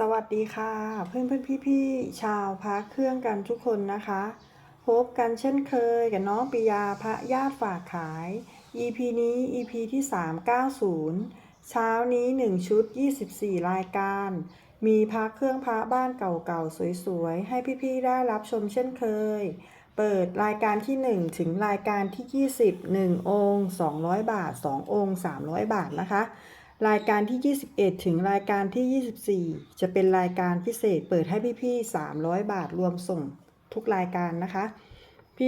สวัสดีค่ะ เพื่อนเพื่อนพี่พี่ชาวพระเครื่องกันทุกคนนะคะ พบกันเช่นเคยกับน้องปิยาพระญาติฝากขาย EP นี้ EP ที่ 390 เช้านี้ 1 ชุด 24 รายการ มีพระเครื่องพระบ้านเก่าๆ สวยๆ ให้พี่ๆ ได้รับชมเช่นเคย เปิดรายการที่ 1 ถึงรายการที่ 20 1 องค์ 200 บาท 2 องค์ 300 บาทนะคะ รายการที่ 21 ถึงรายการที่ 24 จะเป็นรายการพิเศษเปิดให้พี่ๆ 300 บาทรวมส่งทุกรายการนะคะ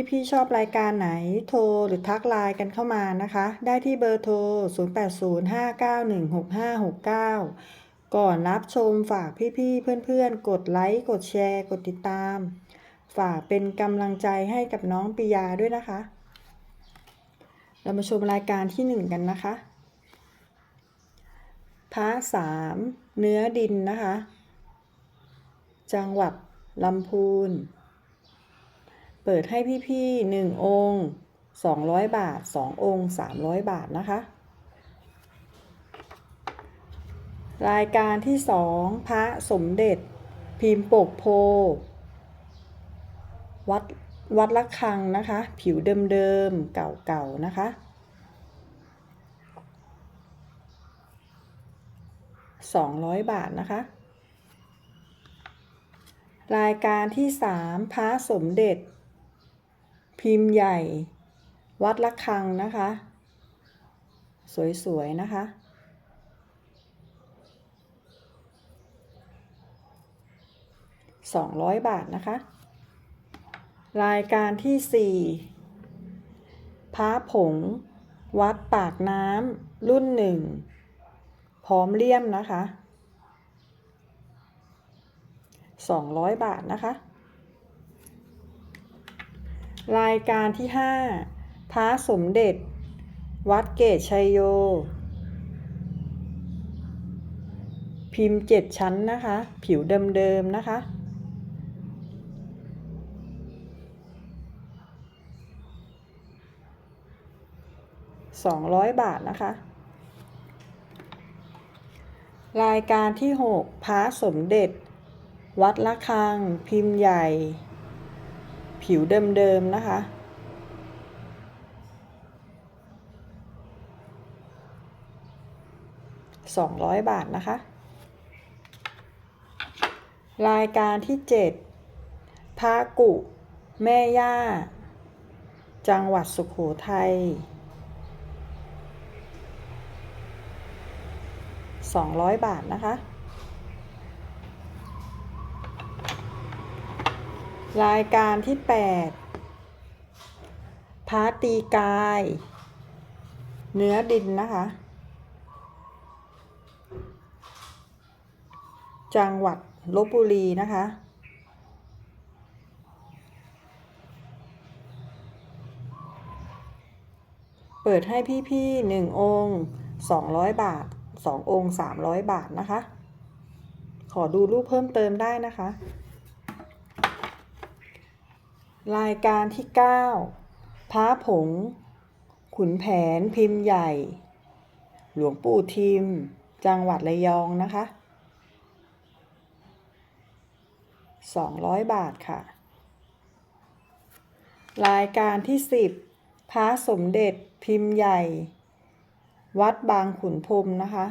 พี่ๆ ชอบรายการไหนโทรหรือทักไลน์กันเข้ามานะคะ ได้ที่เบอร์โทร 0805916569 ก่อนรับชมฝากพี่ๆ เพื่อนๆ กดไลค์ กดแชร์ กดติดตาม ฝากเป็นกำลังใจให้กับน้องปิยาด้วยนะคะ เรามาชมรายการที่หนึ่งกันนะคะ พระสามเนื้อดินนะคะ จังหวัดลำพูน เปิดให้พี่ๆหนึ่งองค์สองร้อยบาทสององค์สามร้อยบาทนะคะ รายการที่สองพระสมเด็จ พิมพ์ปกโพ วัดวัดละคังนะคะ ผิวเดิมๆเก่าๆนะคะ 200 บาทนะคะ รายการที่ 3พระสมเด็จ พิมพ์ใหญ่ วัดละคังนะคะ สวยๆ นะคะ200บาทนะคะ รายการที่4พระผง วัดปากน้ำรุ่นหนึ่ง พร้อมเลี่ยมนะคะ200บาทนะคะ รายการที่5พระสมเด็จ วัดเกตชัยโย พิมพ์เจ็ดชั้นนะคะ ผิวเดิมๆนะคะ200บาทนะคะ รายการที่ 6 พระสมเด็จ วัดละคัง พิมพ์ใหญ่ ผิวเดิมๆ นะคะ200บาทนะคะ รายการที่ 7 พระกุ แม่ย่า จังหวัดสุขโขทัย 200 บาทนะคะ รายการที่ 8 พาตีกาย เนื้อดินนะคะ จังหวัดลบบุรีนะคะเปิดให้พี่ๆหนึ่งองค์ 200 บาท สององค์300บาทนะคะ ขอดูรูปเพิ่มเติมได้นะคะ รายการที่9พระผง ขุนแผนพิมพ์ใหญ่ หลวงปู่ทิม จังหวัดระยองนะคะ200บาทค่ะ รายการที่10พระสมเด็จพิมพ์ใหญ่ วัดบางขุนพรมนะคะ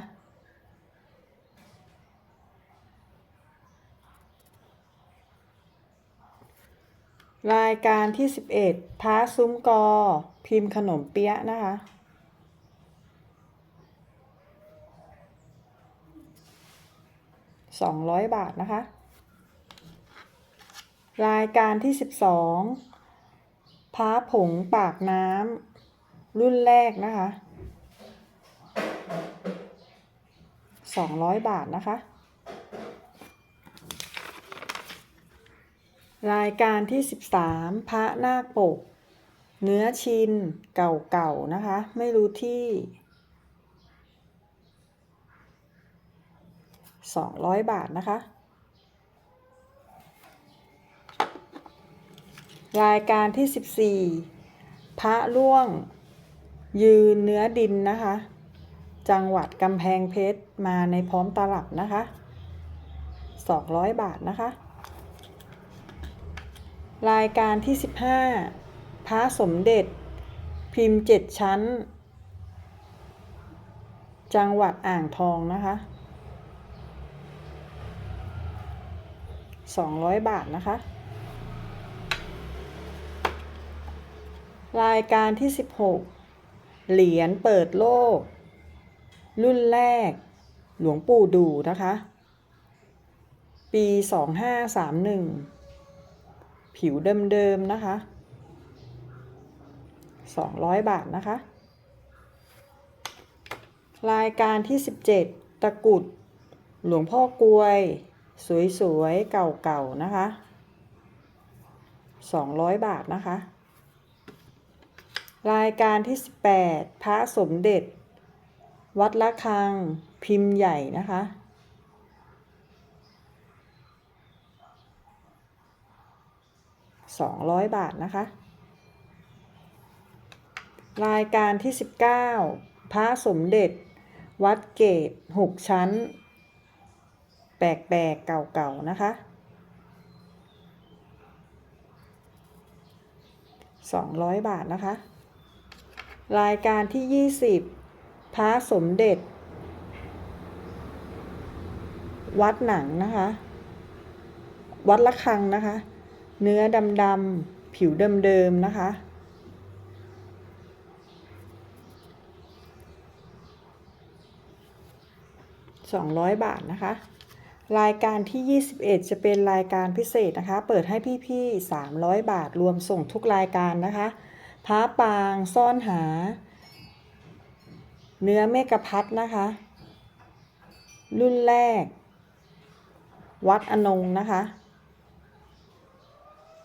รายการที่ 11พระซุ้มกอ พิมพ์ขนมเปี๊ยะนะคะ200บาทนะคะ รายการที่12พระผงปากน้ำรุ่นแรกนะคะ 200 บาทนะคะ รายการที่ 13 พระนาคปก เนื้อชินเก่าๆนะคะ ไม่รู้ที่ 200 บาทนะคะ รายการที่ 14 พระล่วงยืนเนื้อดินนะคะ จังหวัดกำแพงเพชรมาในพร้อมตลับนะคะ200บาทนะคะ รายการที่15พระสมเด็จ พิมพ์7ชั้น จังหวัดอ่างทองนะคะ200บาทนะคะ รายการที่16เหรียญเปิดโลก รุ่นแรก หลวงปู่ดูนะคะ ปี 2531 ผิวเดิมๆนะคะ 200 บาทนะคะ รายการที่ 17 ตะกุด หลวงพ่อกลวย สวยๆ เก่าๆ นะคะ 200 บาทนะคะรายการที่ 18 พระสมเด็จ วัดละคัง พิมพ์ใหญ่นะคะ200บาทนะคะ รายการที่19พระสมเด็จ วัดเกต6ชั้น แปลกๆ เก่าๆ นะคะ200บาทนะคะ รายการที่20 พระสมเด็จ วัดหนังนะคะ วัดละคังนะคะ เนื้อดำๆผิวเดิมๆนะคะ200บาทนะคะ รายการที่ 21 จะเป็นรายการพิเศษนะคะ เปิดให้พี่ๆ300 บาทรวมส่งทุกรายการนะคะพระปางซ่อนหา เนื้อเมกะพัดนะคะ รุ่นแรก วัดอนงนะคะ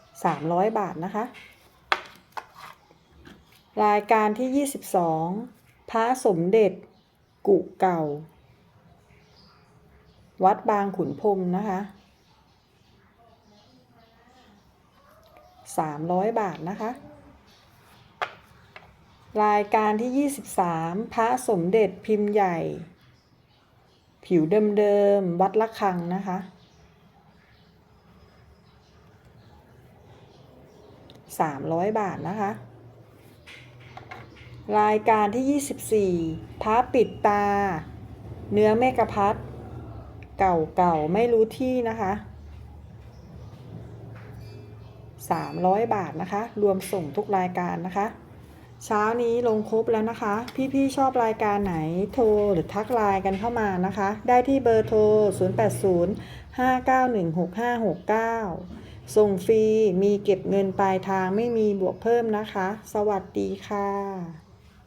300บาทนะคะ รายการที่22พระสมเด็จ กุเก่า วัดบางขุนพรมนะคะ300บาทนะคะ รายการที่ 23 พระสมเด็จพิมพ์ใหญ่ ผิวเดิมๆ วัดละคังนะคะ 300 บาทนะคะ รายการที่ 24 พระปิดตา เนื้อเมกะพัดเก่าๆ ไม่รู้ที่นะคะ 300 บาทนะคะ รวมส่งทุกรายการนะคะ เช้านี้ลงครบแล้วนะคะ พี่ๆชอบรายการไหนโทรหรือทักไลน์กันเข้ามานะคะ ได้ที่เบอร์โทร 080 591 6569 ส่งฟรีมีเก็บเงินปลายทางไม่มีบวกเพิ่มนะคะ สวัสดีค่ะ